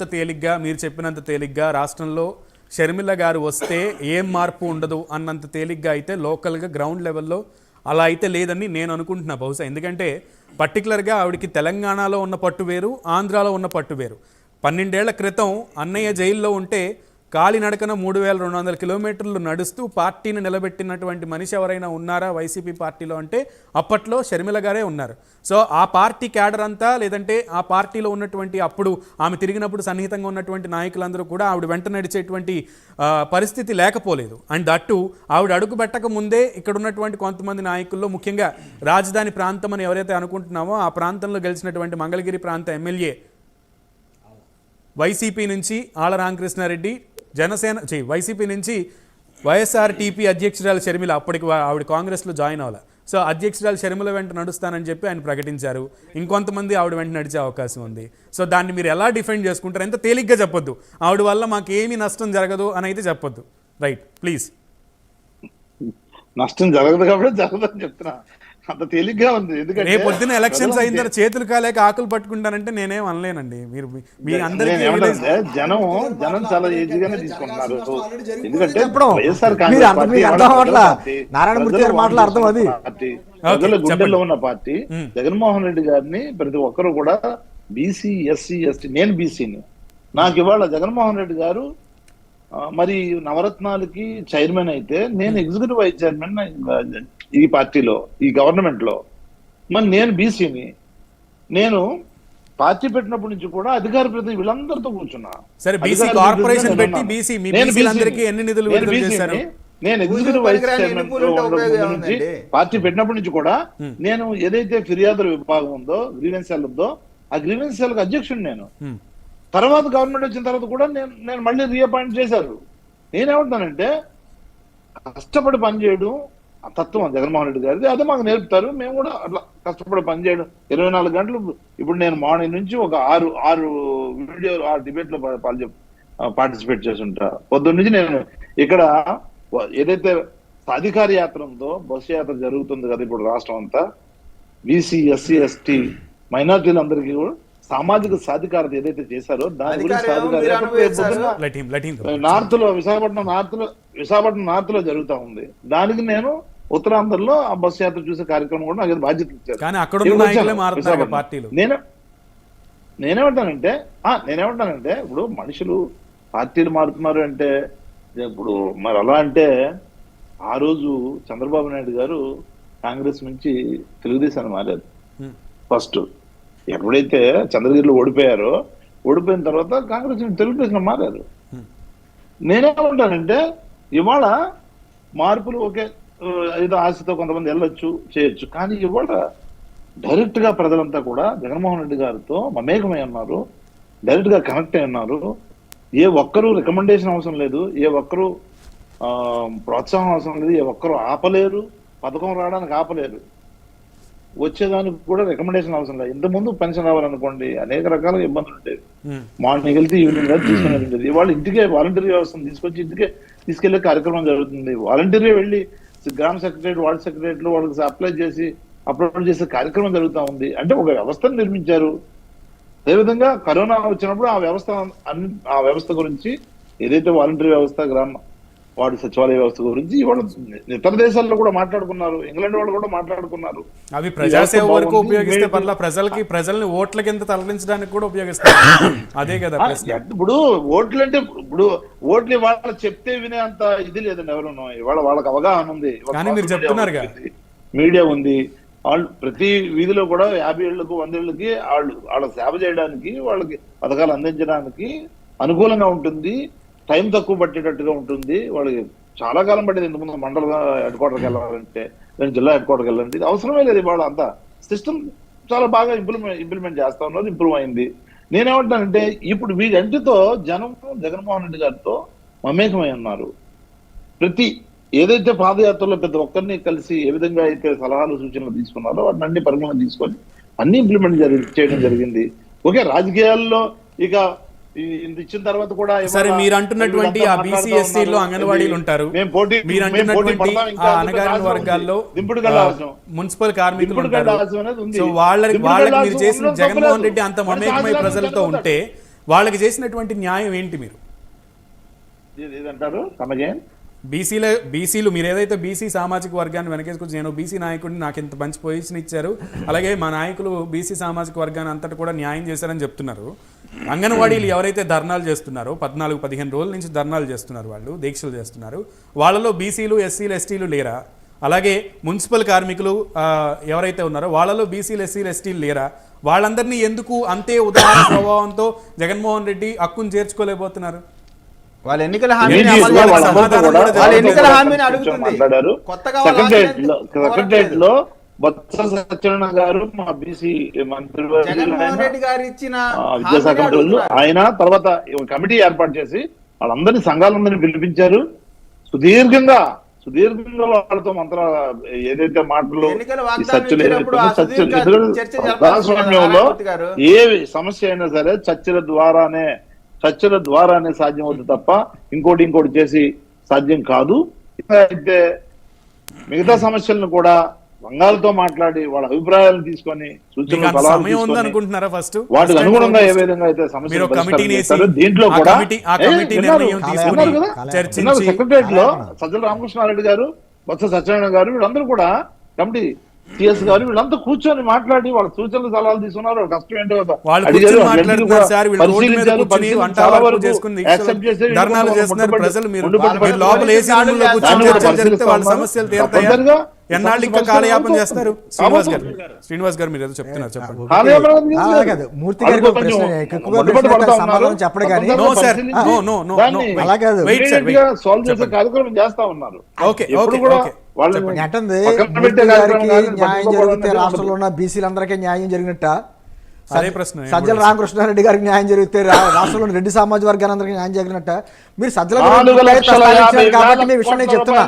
అంత తేలిగ్గా మీరు చెప్పినంత తేలిగ్గా రాష్ట్రంలో షర్మిల గారు వస్తే ఏం మార్పు ఉండదు అన్నంత తేలిగ్గా అయితే లోకల్గా గ్రౌండ్ లెవెల్లో అలా అయితే లేదని నేను అనుకుంటున్నా బహుశా. ఎందుకంటే పర్టికులర్గా ఆవిడకి తెలంగాణలో ఉన్న పట్టు వేరు ఆంధ్రాలో ఉన్న పట్టు వేరు. పన్నెండేళ్ళ క్రితం అన్నయ్య జైల్లో ఉంటే కాలినడకన మూడు వేల రెండు వందల కిలోమీటర్లు నడుస్తూ పార్టీని నిలబెట్టినటువంటి మనిషి ఎవరైనా ఉన్నారా వైసీపీ పార్టీలో అంటే అప్పట్లో షర్మిల గారే ఉన్నారు. సో ఆ పార్టీ క్యాడర్ అంతా లేదంటే ఆ పార్టీలో ఉన్నటువంటి అప్పుడు ఆమె తిరిగినప్పుడు సన్నిహితంగా ఉన్నటువంటి నాయకులందరూ కూడా ఆవిడ వెంట నడిచేటువంటి పరిస్థితి లేకపోలేదు. అండ్ అట్టు ఆవిడ అడుగు పెట్టక ముందే ఇక్కడ ఉన్నటువంటి కొంతమంది నాయకుల్లో ముఖ్యంగా రాజధాని ప్రాంతం అని ఎవరైతే అనుకుంటున్నామో ఆ ప్రాంతంలో గెలిచినటువంటి మంగళగిరి ప్రాంత ఎమ్మెల్యే వైసీపీ నుంచి ఆళ్ళ రామకృష్ణారెడ్డి జనసేన వైసీపీ నుంచి వైఎస్ఆర్ టీపీ అధ్యక్షురాలు షర్మిల అప్పటికి ఆవిడ కాంగ్రెస్లో జాయిన్ అవ్వాలి సో అధ్యక్షురాలు షర్మిల వెంట నడుస్తానని చెప్పి ఆయన ప్రకటించారు. ఇంకొంతమంది ఆవిడ వెంట నడిచే అవకాశం ఉంది. సో దాన్ని మీరు ఎలా డిఫెండ్ చేసుకుంటారు ఎంత తేలిగ్గా చెప్పొద్దు. ఆవిడ వల్ల మాకు ఏమి నష్టం జరగదు అని అయితే చెప్పొద్దు. Right please. నష్టం జరగదు కాబట్టి జరగదని చెప్తున్నా. అంత తేలిగ్గా ఉంది ఎందుకంటే రేపు పొద్దున ఎలక్షన్స్ అయిన తర్వాత చేతులు కాలేక ఆకులు పట్టుకుంటానంటే నేనేం అనలేనండి మీరు మీ- అందరికీ జనం జనం చాలా ఈజీగానే తీసుకుంటున్నారు ఎందుకంటే చెప్పడం. వైఎస్ఆర్ మీరు కాంగ్రెస్ అర్థం- పార్టీ మీకు అర్థం వాళ్ళ అవ్వట్లా. పార్టీ, నారాయణమూర్తి ప్రజల గారి మాటలు అర్థం అది. పార్టీ, ప్రజల. గుండెల్లో ఉన్న పార్టీ. జగన్మోహన్ రెడ్డి గారిని ప్రతి ఒక్కరు కూడా బీసీ ఎస్సీ ఎస్టీ నేను బీసీని నాకు ఇవాళ జగన్మోహన్ రెడ్డి గారు మరి నవరత్నాలకి చైర్మన్ అయితే నేను ఎగ్జిక్యూటివ్ వైస్ చైర్మన్ ఈ పార్టీలో ఈ గవర్నమెంట్లో మరి నేను బీసీని నేను పార్టీ పెట్టినప్పటి నుంచి కూడా అధికార ప్రతి వీళ్ళందరితో కూర్చున్నా సరే బీసీ కార్పొరేషన్ పెట్టి. బీసీ మీ నేను బీసీలందరికీ. ఎన్ని నిధులు విడుదల. చేశారు నేను ఎగ్జిక్యూటివ్ వైస్ చైర్మన్ నుంచి? పార్టీ పెట్టినప్పటి నుంచి కూడా నేను ఏదైతే ఫిర్యాదుల విభాగం ఉందో గ్రీవెన్స్ సెల్ ఉందో ఆ గ్రీవెన్స్ సెల్కి అధ్యక్షుడు నేను హ్మ్. తర్వాత గవర్నమెంట్ వచ్చిన తర్వాత కూడా నేను నేను మళ్ళీ రీఅపాయింట్ చేశారు. నేనేమంటున్నానంటే కష్టపడి పనిచేయడం ఆ తత్వం జగన్మోహన్ రెడ్డి గారిది. అదే మాకు నేర్పుతారు. మేము కూడా అట్లా కష్టపడి పనిచేయడం ఇరవై నాలుగు గంటలు ఇప్పుడు నేను మార్నింగ్ నుంచి ఒక ఆరు ఆరు వీడియో ఆరు డిబేట్లో పాల్గొ పార్టిసిపేట్ చేసి ఉంటా పొద్దున్న నుంచి నేను ఇక్కడ ఏదైతే అధికార యాత్ర ఉందో బస్సు యాత్ర జరుగుతుంది కదా ఇప్పుడు రాష్ట్రం అంతా బీసీ ఎస్సీ ఎస్టీ మైనార్టీలందరికీ కూడా సామాజిక సాధికారత ఏదైతే చేశారో దాని గురించి నార్త్లో విశాఖపట్నం నార్త్లో విశాఖపట్నం నార్త్లో జరుగుతా ఉంది. దానికి నేను ఉత్తరాంధ్రలో ఆ బస్సు యాత్ర చూసే కార్యక్రమం కూడా నాకు బాధ్యత ఇచ్చారు. నేను నేనేమంటానంటే ఆ నేనేమంటానంటే ఇప్పుడు మనుషులు పార్టీలు మారుతున్నారు అంటే ఇప్పుడు మరి అలా అంటే ఆ రోజు చంద్రబాబు నాయుడు గారు కాంగ్రెస్ నుంచి తెలుగుదేశాన్ని మారారు. ఫస్ట్ ఎప్పుడైతే చంద్రగిరిలో ఓడిపోయారో ఓడిపోయిన తర్వాత కాంగ్రెస్ తెలుగుదేశం మారారు. నేనేమంటానంటే ఇవాళ మార్పులు ఒకే ఏదో ఆశతో కొంతమంది వెళ్ళొచ్చు చేయొచ్చు. కానీ ఇవాళ డైరెక్ట్గా ప్రజలంతా కూడా జగన్మోహన్ రెడ్డి గారితో మమేకమై ఉన్నారు డైరెక్ట్గా కనెక్ట్ అయి ఉన్నారు. ఏ ఒక్కరు రికమెండేషన్ అవసరం లేదు ఏ ఒక్కరు ప్రోత్సాహం అవసరం లేదు ఏ ఒక్కరు ఆపలేరు పథకం రావడానికి ఆపలేరు. వచ్చేదానికి కూడా రికమెండేషన్ అవసరం లేదు. ఇంత ముందు పెన్షన్ రావాలనుకోండి అనేక రకాల ఇబ్బందులు ఉండేవి. హ్మ్. మార్నింగ్ వెళ్తే ఈవినింగ్ వరకు తీసుకుని ఉండేది. ఇవాళ ఇంటికే వాలంటీర్ వ్యవస్థను తీసుకొచ్చి ఇంటికే తీసుకెళ్ళే కార్యక్రమం జరుగుతుంది. వాలంటీరే వెళ్ళి గ్రామ సెక్రటరీ వార్డ్ సెక్రటరీలు వాళ్ళకి అప్లై చేసి అప్లోడ్ చేసే కార్యక్రమం జరుగుతా ఉంది. అంటే ఒక వ్యవస్థను నిర్మించారు. అదేవిధంగా కరోనా వచ్చినప్పుడు ఆ వ్యవస్థ ఆ వ్యవస్థ గురించి ఏదైతే వాలంటీర్ వ్యవస్థ గ్రామ వార్డు సచివాలయ వ్యవస్థ గురించి ఇవాళ ఇతర దేశాల్లో కూడా మాట్లాడుకున్నారు. ఇంగ్లాండ్ వాళ్ళు కూడా మాట్లాడుకున్నారు. అవి ప్రజాసేవ వరకు. ఉపయోగిస్తే పర్లా ప్రజలకి ప్రజల్ని ఓట్ల కింద తరలించడానికి కూడా ఉపయోగిస్తారు. అదే కదా ఇప్పుడు ఓట్లు అంటే ఇప్పుడు ఓట్లు ఇవాళ చెప్తే వినే అంత ఇది లేదండి ఎవరు ఇవాళ వాళ్ళకి అవగాహన ఉంది. కానీ మీరు. ఉంది, మీడియా ఉంది. వాళ్ళు ప్రతి వీధిలో కూడా యాభై ఏళ్ళకు వంద ఏళ్ళకి వాళ్ళు వాళ్ళ సేవ చేయడానికి వాళ్ళకి పథకాలు అందించడానికి అనుకూలంగా ఉంటుంది. టైం తక్కువ పట్టేటట్టుగా ఉంటుంది. వాళ్ళకి చాలా కాలం పట్టేది ఇంతకుముందు మండల హెడ్ క్వార్టర్కి వెళ్ళాలంటే లేదా జిల్లా హెడ్ క్వార్టర్కి వెళ్ళాలంటే. ఇది అవసరమే లేదు ఇవాళ అంతా. సిస్టమ్ చాలా బాగా ఇంప్లిమెంట్ ఇంప్లిమెంట్ చేస్తా ఉన్నారు ఇంప్రూవ్ అయింది. నేనేమంటానంటే ఇప్పుడు వీటంటితో జనం జగన్మోహన్ రెడ్డి గారితో మమేకమై ఉన్నారు. ప్రతి ఏదైతే పాదయాత్రలో ప్రతి ఒక్కరిని కలిసి ఏ విధంగా అయితే సలహాలు సూచనలు తీసుకున్నారో వాటిని అన్ని పరిగణన తీసుకొని అన్ని ఇంప్లిమెంట్ జరి చేయడం జరిగింది. ఓకే రాజకీయాల్లో ఇక ఇచ్చిన తర్వాత కూడా సరే మీరు అంటున్నటువంటి ఆ బీసీ ఎస్సీలో ఉన్నారు. అంగన్వాడీలు ఉంటారు మీరు అంటున్నటువంటి అనగారిన. వర్గాల్లో. మున్సిపల్ కార్మికులు ఉంటారు. సో వాళ్ళకి వాళ్ళకి మీరు చేసిన జగన్మోహన్. రెడ్డి అంత మమేకమై ప్రజలతో. ఉంటే వాళ్ళకి చేసినటువంటి న్యాయం ఏంటి మీరు బీసీల బీసీలు మీరు ఏదైతే బీసీ సామాజిక వర్గాన్ని వెనకేసుకొచ్చి నేను బీసీ నాయకుడిని నాకు ఇంత మంచి పొజిషన్ ఇచ్చారు అలాగే మా నాయకులు బీసీ సామాజిక వర్గాన్ని అంతటి కూడా న్యాయం చేశారని చెప్తున్నారు అంగన్వాడీలు ఎవరైతే ధర్నాలు చేస్తున్నారో పద్నాలుగు పదిహేను రోజుల నుంచి ధర్నాలు చేస్తున్నారు వాళ్ళు దీక్షలు చేస్తున్నారు. వాళ్ళలో బీసీలు ఎస్సీలు ఎస్టీలు లేరా? అలాగే మున్సిపల్ కార్మికులు ఎవరైతే ఉన్నారో వాళ్ళలో బీసీలు ఎస్సీలు ఎస్టీలు లేరా? వాళ్ళందరినీ ఎందుకు అంతే ఉదాహరణ స్వభావంతో జగన్మోహన్ రెడ్డి హక్కును చేర్చుకోలేకపోతున్నారు? వాళ్ళ ఎన్నికల మాట్లాడారు. కొత్తగా బొత్స సత్యనారాయణ గారు మా బీసీ మంత్రి గారు ఇచ్చిన విద్యాశాఖ మంత్రులు. ఆయన తర్వాత కమిటీ ఏర్పాటు చేసి వాళ్ళందరినీ సంఘాలందరినీ పిలిపించారు సుదీర్ఘంగా సుదీర్ఘంగా వాళ్ళతో మంత్ర ఏదైతే మాటలు చర్చలు ప్రజాస్వామ్యంలో. ఏ సమస్య అయినా సరే చర్చల ద్వారానే చర్చల ద్వారానే సాధ్యం అవుతుంది తప్ప ఇంకోటి ఇంకోటి చేసి సాధ్యం కాదు అయితే మిగతా సమస్యలను కూడా బంగాలతో మాట్లాడి వాళ్ళ అభిప్రాయాలను తీసుకొని సూచనలు సమయం ఉందనుకుంటున్నారా ఫస్ట్? వాటికి అనుగుణంగా ఏ విధంగా అయితే సమస్యలు దీంట్లో ఆ కూడా సెక్రటరియట్లో సజ్జల రామకృష్ణారెడ్డి గారు బొత్స సత్యనారాయణ గారు వీళ్ళందరూ కూడా కమిటీ సిఎస్ గారు వీళ్ళంతా కూర్చొని మాట్లాడి వాళ్ళ సూచనలు సలహాలు తీసుకున్నారు. కష్టం ఏంటో కాలయాపన. చేస్తారు? శ్రీనివాస్ గారు. శ్రీనివాస్ గారు మీరు ఏదో చెప్తున్నారు చెప్పండి. మూర్తి. చెప్పడు కానీ. అలా కాదు. చేసే. కార్యక్రమం చేస్తా ఉన్నారు. Okay okay. వాళ్ళని అంటుంది న్యాయం జరిగితే రాష్ట్రంలో. ఉన్న బీసీలందరికీ న్యాయం జరిగినట్ట? సజ్జల రామకృష్ణారెడ్డి గారికి న్యాయం జరిగితే రా- రాష్ట్రంలోని రెడ్డి సామాజిక వర్గాలందరికీ న్యాయం జరిగినట్ట? మీరు సజ్జల కాబట్టి మీ విషయం నేను చెప్తున్నా.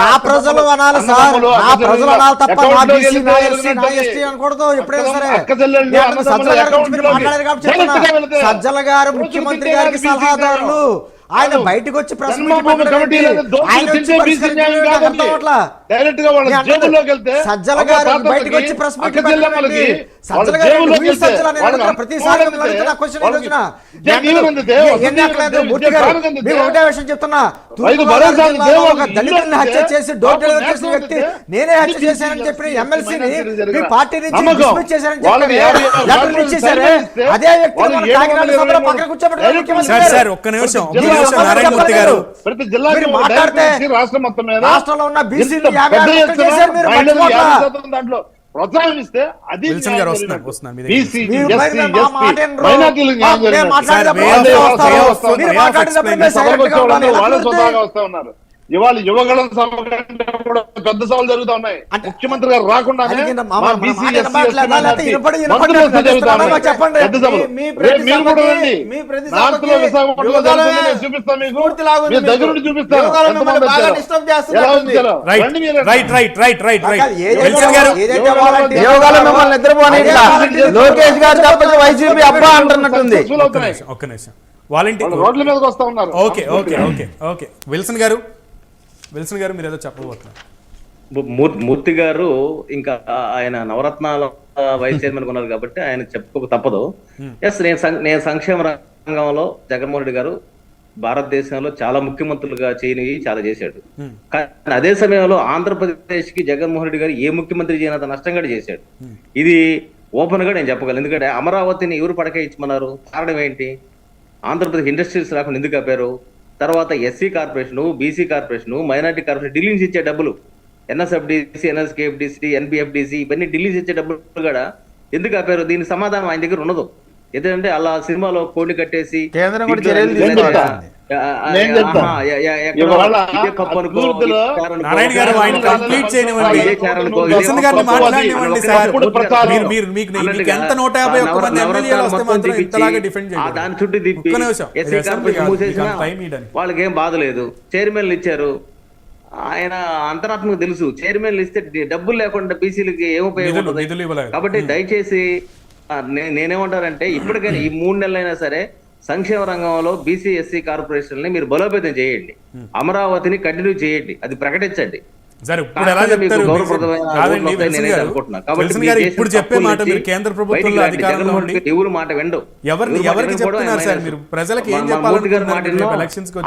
నా ప్రజలు అనాలి సార్ నా ప్రజలు అనాలి తప్ప నా బీసీ నా ఎస్సీ నా ఎస్టీ అనకూడదు ఎప్పుడైనా సరే. సజ్జల గారి గురించి మీరు మాట్లాడారు కాబట్టి చెప్తున్నా. సజ్జల గారు ముఖ్యమంత్రి గారికి సలహాదారులు ఆయన బయటకు వచ్చి. డైరెక్ట్గా వాళ్ళ వెళ్తే సజ్జల గారు బయటకు వచ్చి ప్రెస్ సజ్జల గారు సజ్జల అడుగుతున్నా, ప్రతిసారి క్వశ్చన్ ఎన్ని ఒకటే విషయం చెప్తున్నా. ఒక దళితుల్ని హత్య చేసి డోర్ డెలివరీ చేసిన వ్యక్తి నేనే హత్య చేశానని చెప్పిన ఎస్సీ, ఎమ్మెల్సీని మీ పార్టీ నుంచి. డిస్మిస్ చేశారని చెప్పి వాళ్ళు ఇచ్చేశారే. అదే వ్యక్తి కాకినాడ సభలో పక్కన కూర్చోబెట్టారు ముఖ్యమంత్రి మాట్లాడితే డైరెక్టర్ రాష్ట్రం మొత్తం మీద రాష్ట్రంలో ఉన్న బీసీలు యాభై చేశారు మీరు మహిళలు ప్రోత్సాహిస్తే అది. మైనార్టీలకు న్యాయం జరిగినట్టు. వాళ్ళే వస్తా ఉన్నారు. ఇవాళ యువగళం సభ కంటే కూడా పెద్ద సభలు జరుగుతా ఉన్నాయి ముఖ్యమంత్రి గారు రాకుండానే అది కింద మా మామ- బీసీ మాట ఎస్సీ వినపడలేదా? ఎస్టీ లేకపోతే వినపడి వినపడి మంత్రులు వస్తే జరుగుతా నడుస్తున్నామా? ఉన్నాయి. చెప్పండి. పెద్ద సభలు. మీ- మీ రేపు ప్రతి మీరు కూడా సభకి- రండి. మీ ప్రతి నార్త్లో సభకి విశాఖపట్నంలో యువగళమే జరుగుతుంది. నేను చూపిస్తాను మీకు పూర్తిలాగా ఉంది మీ దగ్గర మీకు. నుండి చూపిస్తాను యువగళం ఎంతమంది మిమ్మల్ని బాగా వచ్చారో. disturb చేస్తున్నట్టు ఎలా ఉంది. వచ్చారో. రైట్ రండి మీరు. Right right right right right కాదు, ఏదైతే విల్సన్ గారు ఏదైతే యువగళం వాలంటీర్ యువగళం యోగాలో మిమ్మల్ని నిద్రపోని ఇట్లా లోకేష్ గారు తప్పని వైసీపీ అబ్బా అంటున్నట్టుంది ఒక్క. నిమిషం వాలంటీర్ వాళ్ళు రోడ్ల మీదకి వస్తా ఉన్నారు okay okay okay okay Wilson garu Wilson garu మీరు ఏదో చెప్పబోతున్నారు. మూర్- మూర్తి గారు ఇంకా ఆయన నవరత్నాల వైస్ చైర్మన్ ఉన్నారు కాబట్టి ఆయన చెప్పుకోక తప్పదు. ఎస్ నేను నేను సంక్షేమ రంగంలో జగన్మోహన్ రెడ్డి గారు భారతదేశంలో చాలా ముఖ్యమంత్రులుగా చేయనివి చాలా చేశాడు. కానీ అదే సమయంలో ఆంధ్రప్రదేశ్కి జగన్మోహన్ రెడ్డి గారు ఏ ముఖ్యమంత్రి చేయనంత నష్టం కూడా చేశాడు. ఇది ఓపెన్గా నేను చెప్పగలను. ఎందుకంటే అమరావతిని ఎవరు పడక ఇచ్చమన్నారు కారణం ఏంటి? ఆంధ్రప్రదేశ్ ఇండస్ట్రీస్ రాకుండా ఎందుకు ఆపారు? తర్వాత SC corporation BC corporation minority corporation Delhi నుంచి ఇచ్చే డబ్బులు. ఎన్ఎస్ఎఫ్డిసి ఎన్ఎస్కేఎఫ్డిసి ఎన్పిఎఫ్డిసి ఇవన్నీ ఢిల్లీ నుంచి ఇచ్చే డబ్బులు కూడా ఎందుకు ఆపారు? దీని సమాధానం ఆయన దగ్గర ఉండదు ఎందుకంటే అలా సినిమాలో కోడి కట్టేసి కేంద్రం కూడా చర్యలు నారాయణ గారు ఆయన కంప్లీట్ చేయనివ్వండి. గారిని మాట్లాడనివ్వండి సార్. మీరు మీరు మీకు ఎంత నూట యాభై ఒక్క మంది ఎమ్మెల్యేలు వస్తే మాత్రం ఇంతలాగా డిఫెండ్ చేయాలి దాని చుట్టూ తిప్పి. వాళ్ళకి ఏం బాధ లేదు. చైర్మన్లు ఇచ్చారు. ఆయన అంతరాత్మకు తెలుసు. చైర్మన్లు ఇస్తే డబ్బులు లేకుండా బీసీలకి ఏం ఉపయోగం నిధులు ఉంటుంది? నిధులు ఇవ్వలేదు కాబట్టి దయచేసి నేనేమంటారంటే ఇప్పటికైనా ఈ మూడు నెలలైనా సరే సంక్షేమ రంగంలో బీసీ ఎస్సీ కార్పొరేషన్ని మీరు బలోపేతం చేయండి. అమరావతిని కంటిన్యూ చేయండి. అది ప్రకటించండి. ఇప్పుడు చెప్పే మాట మీరు కేంద్ర ప్రభుత్వంలో. అధికారంలో ఉండి ఎవరు మాట విండు ఎవరిని- ఎవరికి చెప్తున్నారు సార్. మీరు? ప్రజలకు ఏం వచ్చి?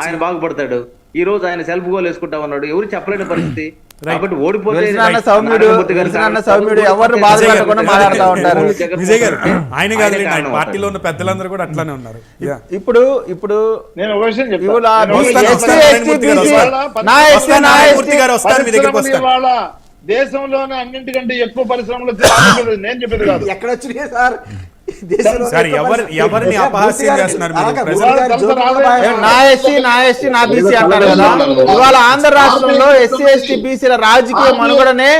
ఆయన బాగుపడతాడు. ఈ రోజు ఆయన సెల్ఫ్ గోల్ వేసుకుంటా ఉన్నాడు. ఎవరు చెప్పలేని పరిస్థితి. కాబట్టి ఓడిపోతే. సౌమ్యుడు. సౌమ్యుడు మాట్లాడుతూ ఉంటారు? విజయ్ గారు ఆయన కాదు పార్టీలో ఉన్న పెద్దలందరూ కూడా అట్లానే ఉన్నారు. ఇప్పుడు ఇప్పుడు నేను ఒక విషయం చెప్తాను. దేశంలోనే అన్నింటికంటే ఎక్కువ పరిశ్రమలు నేను చెప్పేది కాదు. ఎక్కడ వచ్చినాయి సార్? సార్, ఎవరు-? ఎవరిని అపహాస్యం చేస్తున్నారు నా ఎస్సీ నా ఎస్టీ నా బీసీ అంటారు కదా? ఇవాళ ఆంధ్ర రాష్ట్రంలో ఎస్సీ ఎస్టీ బీసీల రాజకీయ మనుగడనే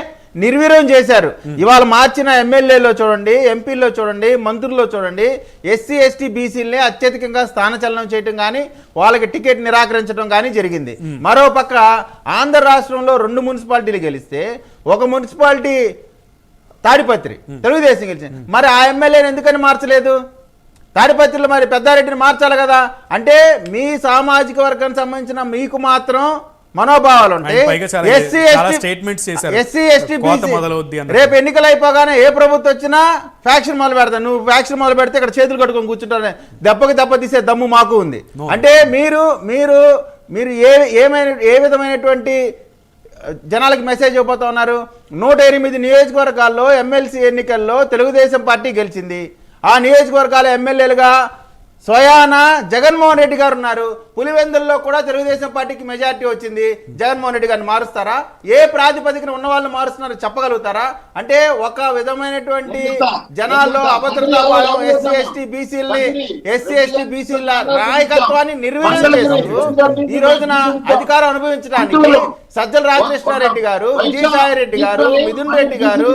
నిర్వీర్యం చేశారు. ఇవాళ మార్చిన ఎమ్మెల్యేలో చూడండి ఎంపీల్లో చూడండి మంత్రుల్లో చూడండి ఎస్సీ ఎస్టీ బీసీలనే అత్యధికంగా స్థానచలనం చేయటం కానీ వాళ్ళకి టికెట్ నిరాకరించడం కానీ జరిగింది. మరో పక్క ఆంధ్ర రాష్ట్రంలో రెండు మున్సిపాలిటీలు గెలిస్తే ఒక మున్సిపాలిటీ తాడిపత్రి. తెలుగుదేశం గెలిచింది. మరి ఆ ఎమ్మెల్యేని ఎందుకని మార్చలేదు? తాడిపత్రిలో మరి పెద్దారెడ్డిని మార్చాలి కదా? అంటే మీ సామాజిక వర్గానికి సంబంధించిన మీకు మాత్రం మనోభావాలు ఉంటాయి. రేపు ఎన్నికలు అయిపోగానే ఏ ప్రభుత్వం వచ్చినా ఫ్యాక్షన్ మొదలు పెడతాను నువ్వు ఫ్యాక్షన్ మొదలు పెడితే ఇక్కడ చేతులు కట్టుకొని కూర్చుంటానే దెబ్బకి దెబ్బ తీసే దమ్ము మాకు ఉంది. అంటే మీరు మీరు మీరు ఏ ఏమైన ఏ విధమైనటువంటి జనాలకు మెసేజ్ ఇవ్వబోతా ఉన్నారు. నూట ఎనిమిది నియోజకవర్గాల్లో ఎమ్మెల్సీ ఎన్నికల్లో తెలుగుదేశం పార్టీ గెలిచింది. ఆ నియోజకవర్గాల ఎమ్మెల్యేలుగా స్వయాన జగన్మోహన్ రెడ్డి గారు ఉన్నారు. పులివెందుల్లో కూడా తెలుగుదేశం పార్టీకి మెజారిటీ వచ్చింది. జగన్మోహన్ రెడ్డి గారిని మారుస్తారా? ఏ ప్రాతిపదికన ఉన్న వాళ్ళని మారుస్తున్నారో చెప్పగలుగుతారా? అంటే ఒక విధమైనటువంటి జనాల్లో అభద్రతా భావం ఎస్సీ ఎస్టీ బీసీలని ఎస్సీ ఎస్టీ బీసీల నాయకత్వాన్ని నిర్వీర్యం చేస్తూ ఈ రోజున అధికారం అనుభవించడానికి సజ్జల రామకృష్ణారెడ్డి గారు విజయసాయి రెడ్డి గారు మిథున్ రెడ్డి గారు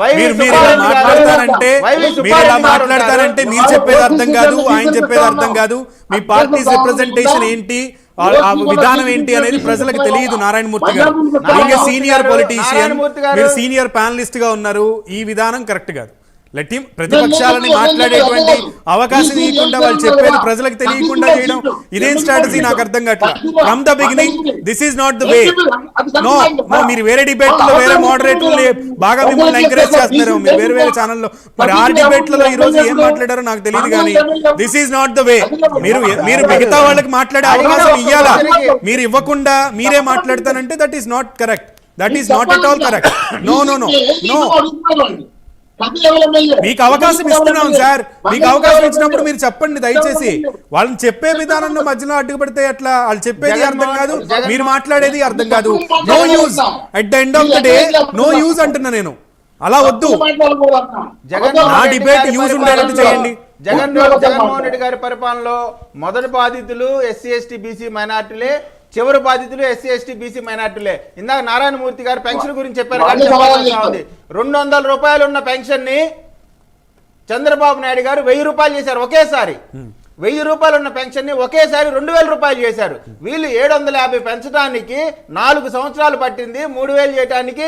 వైవి సుబ్బారెడ్డి గారు, మాట్లాడతారంటే వైవి సుబ్బారెడ్డి గారు. మీరు చెప్పేది అర్థం కాదు ఆయన చెప్పేది అర్థం కాదు. మీ పార్టీ రిప్రజెంటేషన్ ఏంటి? విధానం ఏంటి అనేది ప్రజలకు తెలియదు నారాయణమూర్తి గారు. సీనియర్ పొలిటీషియన్ మీరు సీనియర్ ప్యానలిస్ట్గా ఉన్నారు. ఈ విధానం కరెక్ట్ కాదు. లెట్ హిమ్ ప్రతిపక్షాలని మాట్లాడేటువంటి అవకాశం ఇవ్వకుండా వాళ్ళు చెప్పేది ప్రజలకు తెలియకుండా చేయడం. ఇదేం స్ట్రాటజీ? నాకు అర్థం కావట్లా. From the beginning this is not the way no no మీరు వేరే డిబేట్లో వేరే మోడరేటర్లు బాగా మిమ్మల్ని ఎంకరేజ్ చేస్తున్నారు. మీరు వేరే వేరే ఛానల్లో మరి ఆ డిబేట్లలో ఈ రోజు ఏం మాట్లాడారో నాకు తెలియదు కానీ this is not the way మీరు మీరు మిగతా వాళ్ళకి మాట్లాడే అవకాశం ఇవ్వాలా మీరు ఇవ్వకుండా మీరే మాట్లాడతానంటే that is not correct that is not at all correct no no no no మీకు అవకాశం ఇస్తున్నాం సార్. మీకు అవకాశం ఇచ్చినప్పుడు మీరు చెప్పండి దయచేసి. వాళ్ళని చెప్పే విధానంలో మధ్యలో అడ్డుపడితే ఎట్లా? వాళ్ళు చెప్పేది అర్థం కాదు మీరు మాట్లాడేది అర్థం కాదు. No use at the end of the day no use అంటున్నా నేను. అలా వద్దు. జగన్ నా use పరిపాలనలో- ఉండేటట్టు చేయండి. జగన్ జగన్మోహన్ రెడ్డి గారి పరిపాలనలో మొదటి బాధితులు ఎస్సీ ఎస్టీ బీసీ మైనార్టీలే చివరి బాధితులు ఎస్సీ ఎస్టీ బీసీ మైనార్టీలే. ఇందాక నారాయణమూర్తి గారు పెన్షన్ గురించి చెప్పారు రెండు వందల రూపాయలు ఉన్న పెన్షన్ని చంద్రబాబు నాయుడు గారు వెయ్యి రూపాయలు చేశారు ఒకేసారి. వెయ్యి రూపాయలు ఉన్న పెన్షన్ని ఒకేసారి రెండు వేల రూపాయలు చేశారు. వీళ్ళు ఏడు వందల యాభై పెంచడానికి నాలుగు సంవత్సరాలు పట్టింది మూడు వేలు చేయడానికి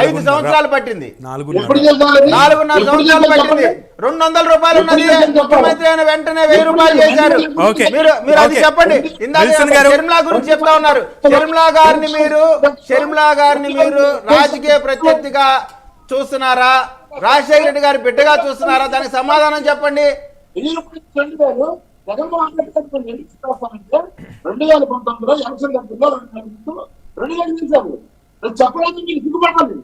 ఐదు. సంవత్సరాలు పట్టింది. నాలుగున్నర. సంవత్సరాలు పట్టింది. రెండు వందల రూపాయలు ఉన్నది. ముఖ్యమంత్రి అయిన వెంటనే వెయ్యి రూపాయలు చేశారు. ఓకే. మీరు మీరు అది. చెప్పండి. ఇందాక. షర్మిలా గురించి చెప్తా ఉన్నారు. షర్మిలా గారిని మీరు షర్మిలా గారిని మీరు రాజకీయ ప్రత్యర్థిగా చూస్తున్నారా? రాజశేఖర రెడ్డి గారి బిడ్డగా చూస్తున్నారా? దానికి సమాధానం చెప్పండి. రెండు వేలు జగన్మోహన్ రెడ్డి గారు కొన్ని ఎన్నికలు చేస్తామంటే రెండు వేల పంతొమ్మిదిలో ఎలక్షన్ దగ్గరలో రెండు రెండు వేలు చేశారు చెప్పడానికి మీరు సిగ్గుపడాలి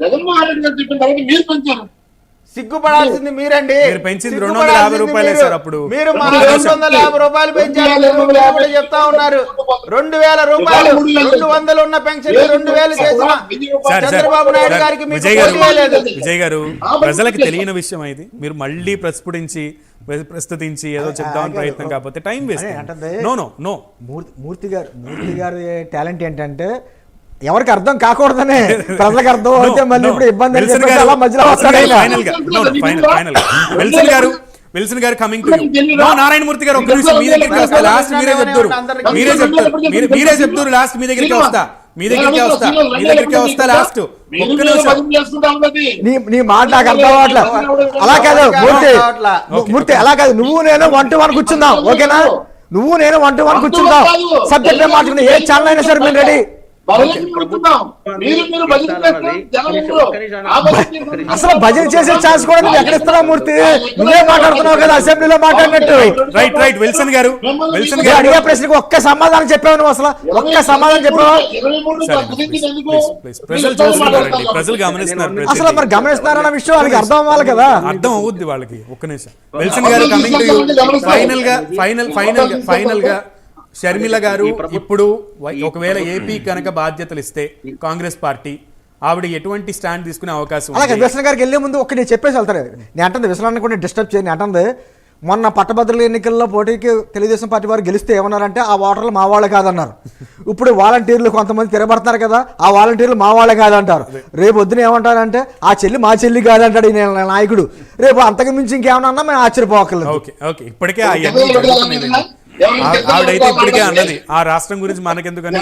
జగన్మోహన్ రెడ్డి గారు చెప్పిన తర్వాత మీరు పెంచారు సిగ్గుపడాల్సింది మీరండి. మీరు పెంచింది రెండు వందల యాభై రూపాయలే. సార్ అప్పుడు. మీరు మా. రెండు వందల యాభై రూపాయలు పెంచారు. చెప్తా ఉన్నారు. రెండు వేల రూపాయలు రెండు వందలు ఉన్న పెన్షన్ రెండు వేలు చేసిన చంద్రబాబు నాయుడు గారికి విజయ్ గారు ప్రజలకు తెలియని విషయం ఇది. మీరు మళ్ళీ ప్రస్ఫుటించి ప్రస్తుతించి ఏదో చెప్దామని ప్రయత్నం కాకపోతే time waste. No no no. Murthy Murthy garu Murthy గారి టాలెంట్ ఏంటంటే ఎవరికి అర్థం కాకూడదనే ప్రజలకు అర్థం అయితే మళ్ళీ ఇప్పుడు ఇబ్బంది అని చెప్పేసి అలా మధ్యలో వస్తాడు ఆయన. ఫైనల్గా. No final final Wilson garu Wilson garu coming to you no Narayanamurthy garu ఒక్క నిమిషం మీ దగ్గరికి వస్తా. లాస్ట్ మీరే చెప్తారు. మీరే చెప్తారు. మీరు మీరే చెప్తారు. లాస్ట్ మీ దగ్గరికి వస్తా. మీ దగ్గరికి వస్తా. మీ దగ్గరికి వస్తా. లాస్ట్ నీ నీ మాట నాకు అర్థం అవ్వట్లే అలా కాదు మూర్తి. మూర్తి అలా కాదు. నువ్వు నేను వన్ టు వన్ కూర్చుందాం. ఓకేనా? నువ్వు నేను వన్ టు వన్ కూర్చుందాం. సబ్జెక్ట్ మార్చుకుని ఏ ఛానల్ అయినా సరే మేము రెడీ అసలు భజన చేసే ఛాన్స్ కూడా నువ్వు ఎక్కడ ఇస్తున్నావు మూర్తి? నువ్వే మాట్లాడుతున్నావు కదా అసెంబ్లీలో మాట్లాడినట్టు. Right right Wilson garu. Wilson garu. అడిగే ప్రశ్నకు ఒక్క సమాధానం చెప్పావు నువ్వు అసలు? ఒక్క సమాధానం చెప్పావా. ప్రజలు గమనిస్తున్నారు అసలు మరి గమనిస్తున్నారన్న విషయం వాళ్ళకి అర్థం అవ్వాలి కదా? అర్థం అవుద్ది వాళ్ళకి. ఒక్క నిమిషం. విల్సన్ గారు కమింగ్ టు ఫైనల్గా ఫైనల్ ఫైనల్గా ఫైనల్గా షర్మిల గారు ఇప్పుడు ఒకవేళ ఏపీ కనుక బాధ్యతలు ఇస్తే కాంగ్రెస్ పార్టీ ఆవిడ ఎటువంటి స్టాండ్ తీసుకునే అవకాశం అలాగే ఉంది? వ్యసన గారికి వెళ్ళే ముందు ఒక్క నేను చెప్పేసి వెళ్తాను. నేను అంటుంది వ్యసనాన్ని కూడా డిస్టర్బ్ చేయను. అంటుంది మొన్న పట్టభద్రుల ఎన్నికల్లో పోటీకి తెలుగుదేశం పార్టీ వారు గెలిస్తే ఏమన్నారంటే ఆ ఓటర్లు మా వాళ్ళే కాదన్నారు. ఇప్పుడు వాలంటీర్లు కొంతమంది తిరగబడుతున్నారు కదా ఆ వాలంటీర్లు మా వాళ్ళే కాదంటారు. రేపు వద్దున ఏమంటారంటే ఆ చెల్లి మా చెల్లి కాదంటాడు ఈ నాయకుడు. రేపు అంతకు మించి ఇంకేమన్నా అన్నా మేము ఆశ్చర్యపోకలేదు ఓకే ఓకే. ఇప్పటికే ఆవిడైతే ఇప్పటికే అన్నది. ఆ రాష్ట్రం గురించి మనకెందుకని.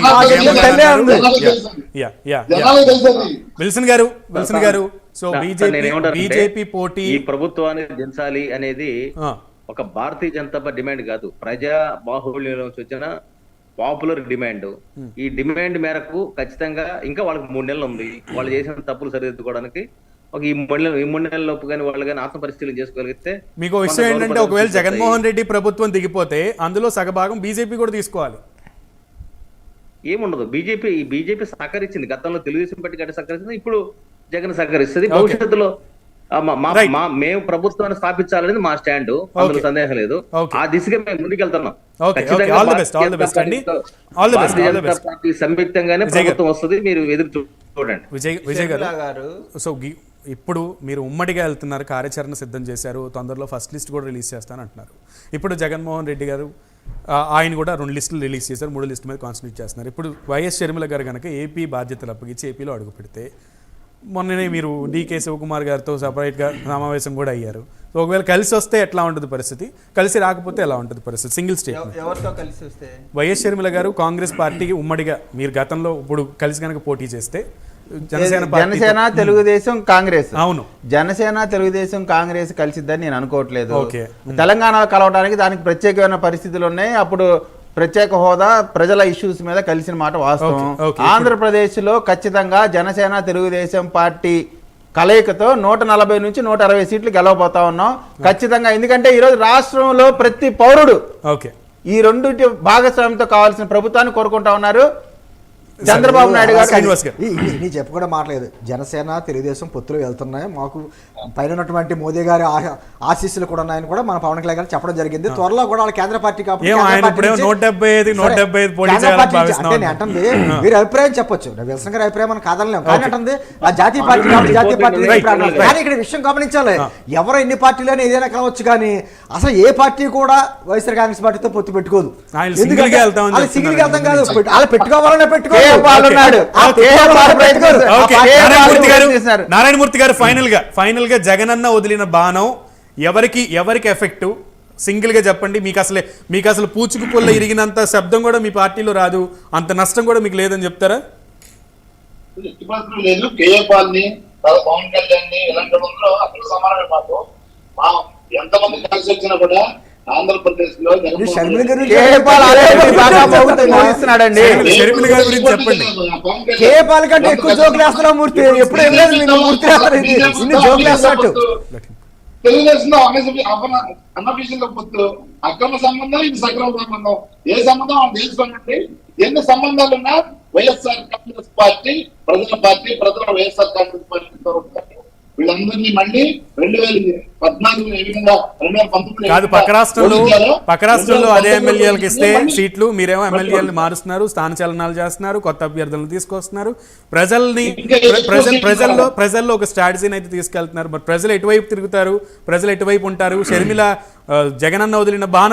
విల్సన్ గారు విల్సన్ గారు. సో బీజేపీ బీజేపీ పోటీ ఈ ప్రభుత్వాన్ని దించాలి అనేది ఒక భారతీయ జనతా పార్టీ డిమాండ్ కాదు. ప్రజా బాహుళ్యం నుంచి వచ్చిన పాపులర్ డిమాండ్. ఈ డిమాండ్ మేరకు ఖచ్చితంగా ఇంకా వాళ్ళకి మూడు నెలలు ఉంది. వాళ్ళు చేసిన తప్పులు సరిదిద్దుకోవడానికి ఒక ఈ మూడు నెలలు ఈ మూడు నెలల లోపు కానీ వాళ్ళు కానీ ఆత్మ పరిశీలన చేసుకోగలిగితే మీకు విషయం ఏంటంటే ఒకవేళ జగన్మోహన్ రెడ్డి ప్రభుత్వం దిగిపోతే అందులో సగభాగం బీజేపీ కూడా తీసుకోవాలి. ఏముండదు. బీజేపీ ఈ బీజేపీ సహకరించింది. గతంలో తెలుగుదేశం పార్టీ గట్టి సహకరించింది. ఇప్పుడు జగన్ సహకరిస్తుంది. భవిష్యత్తులో మేము ప్రభుత్వాన్ని స్థాపించాలనేది మా స్టాండ్. అందులో. సందేహం లేదు. Okay. ఆ దిశగా మేము ముందుకెళ్తున్నాం. Okay, ఖచ్చితంగా okay. All the best, all the Bharatiya best అండి. Janata All the best, Bharatiya all the Janata best. Party సంయుక్తంగానే. ప్రభుత్వం వస్తుంది. మీరు ఎదురు చూ- చూడండి. విజయ్ విజయ్ గారు. సో ఇప్పుడు మీరు ఉమ్మడిగా వెళ్తున్నారు కార్యాచరణ సిద్ధం చేశారు తొందరలో ఫస్ట్ లిస్ట్ కూడా రిలీజ్ చేస్తాను అంటున్నారు. ఇప్పుడు జగన్మోహన్ రెడ్డి గారు ఆయన కూడా రెండు లిస్టులు రిలీజ్ చేశారు మూడు లిస్టు మీద కాన్సన్ట్రేట్ చేస్తున్నారు. ఇప్పుడు వైఎస్ షర్మిల గారు కనుక ఏపీ బాధ్యతలు అప్పగించి ఏపీలో అడుగు పెడితే మొన్ననే మీరు డీకే శివకుమార్ గారితో సపరేట్గా సమావేశం కూడా అయ్యారు. ఒకవేళ కలిసి వస్తే ఎట్లా ఉంటుంది పరిస్థితి? కలిసి రాకపోతే ఎలా ఉంటుంది పరిస్థితి? సింగిల్ స్టేట్మెంట్ ఎవరితో కలిసి వస్తే? వైఎస్ షర్మిల గారు కాంగ్రెస్ పార్టీకి ఉమ్మడిగా మీరు గతంలో ఇప్పుడు కలిసి కనుక పోటీ చేస్తే జనసేన తెలుగుదేశం కాంగ్రెస్. అవును. జనసేన తెలుగుదేశం కాంగ్రెస్ కలిసిద్దని నేను అనుకోవట్లేదు. తెలంగాణలో కలవడానికి దానికి ప్రత్యేకమైన పరిస్థితులు ఉన్నాయి. అప్పుడు ప్రత్యేక హోదా ప్రజల ఇష్యూస్ మీద కలిసిన మాట వాస్తవం. Okay, okay. ఆంధ్రప్రదేశ్లో ఖచ్చితంగా జనసేన తెలుగుదేశం పార్టీ కలయికతో నూట నలభై నుంచి నూట అరవై సీట్లు గెలవబోతా ఉన్నాం. ఖచ్చితంగా ఎందుకంటే ఈరోజు రాష్ట్రంలో ప్రతి పౌరుడు ఓకే. ఈ రెండింటి భాగస్వామ్యంతో కావాల్సిన ప్రభుత్వాన్ని కోరుకుంటా ఉన్నారు. చంద్రబాబు నాయుడు గారు శ్రీనివాస్ గారు. నీ మాట్లేదు జనసేన తెలుగుదేశం పొత్తులు వెళ్తున్నాయి. మాకు పైన ఉన్నటువంటి మోదీ గారి ఆ- ఆశీస్సులు కూడా ఉన్నాయని కూడా మన పవన్ కళ్యాణ్ గారు చెప్పడం జరిగింది. త్వరలో కూడా వాళ్ళ కేంద్ర పార్టీ కాబట్టి ఏం కేంద్ర ఆయన పార్టీ ఇప్పుడేమో నుంచి- 175 సరే, 175 పోటీ కేంద్ర చేయాలని పార్టీ నుంచి- భావిస్తున్నాం అంటే నేను అంటుంది. మీరు అభిప్రాయం చెప్పొచ్చు. విల్సన్ గారి అభిప్రాయం మనం కాదనలేం. కానీ అంటుంది ఆ జాతీయ పార్టీ కాబట్టి జాతీయ పార్టీ. కానీ ఇక్కడ విషయం గమనించాలి. ఎవరు ఎన్ని పార్టీలని ఏదైనా కలవచ్చు కానీ అసలు ఏ పార్టీ కూడా వైఎస్ఆర్ కాంగ్రెస్ పార్టీతో పొత్తు పెట్టుకోదు. వాళ్ళు సింగిల్ వెళ్తాం కాదు. వాళ్ళు పెట్టుకోవాలనే పెట్టుకోరు. నారాయణమూర్తి గారు ప్రయత్నిస్తున్నారు. నారాయణమూర్తి గారు ఫైనల్గా ఫైనల్గా జగనన్న వదిలిన బాణం ఎవరికి ఎవరికి ఎఫెక్ట్ సింగిల్గా చెప్పండి. మీకు అసలే మీకు అసలు పూచుకు పుల్ల ఇరిగినంత శబ్దం కూడా మీ పార్టీలో రాదు. అంత నష్టం కూడా మీకు లేదని చెప్తారా? లేదు. పవన్ కళ్యాణ్ని ఇలాంటి సమానమే మాకు. ఎంతమంది కలిసి వచ్చినా కూడా ఆంధ్రప్రదేశ్లో ఇది షర్మిల గారి కేఏ పాల్ ఆల్రెడీ బాగా ప్రభుత్వం మోగిస్తున్నాడండి షర్మిల- షర్మిల గారి గురించి చెప్పండి. కేఏ పాల్ కంటే ఎక్కువ జోకులు వేస్తున్నావు మూర్తి. ఎప్పుడు ఏం లేదు నేను మూర్తి. ఇన్ని జోకులు వేస్తున్నట్టు. పొత్తు. అక్రమ సంబంధం ఇది సక్రమ సంబంధం. ఏ సంబంధం వాళ్ళు తెలుసుకోనండి ఎన్ని సంబంధాలు ఉన్నా వైఎస్ఆర్ కాంగ్రెస్ పార్టీ ప్రజల పార్టీ ప్రజల వైఎస్ఆర్ కాంగ్రెస్ ఉంటారు. వీళ్ళందరినీ మళ్ళీ రెండు వేల పద్నాలుగు ఏ విధంగా రెండు వేల పంతొమ్మిది కాదు పక్క రాష్ట్రంలో పక్క రాష్ట్రంలో అదే ఎమ్మెల్యేలకు ఇస్తే సీట్లు మీరేమో ఎమ్మెల్యేలను మారుస్తున్నారు స్థాన చలనాలు చేస్తున్నారు కొత్త అభ్యర్థులను తీసుకొస్తున్నారు. ప్రజల్ని ప్రజల్ ప్రజల్లో. ప్రజల్లో ఒక స్ట్రాటజీని అయితే తీసుకెళ్తున్నారు మరి ప్రజలు ఎటువైపు తిరుగుతారు? ప్రజలు ఎటువైపు ఉంటారు? షర్మిల జగనన్న వదిలిన బాణం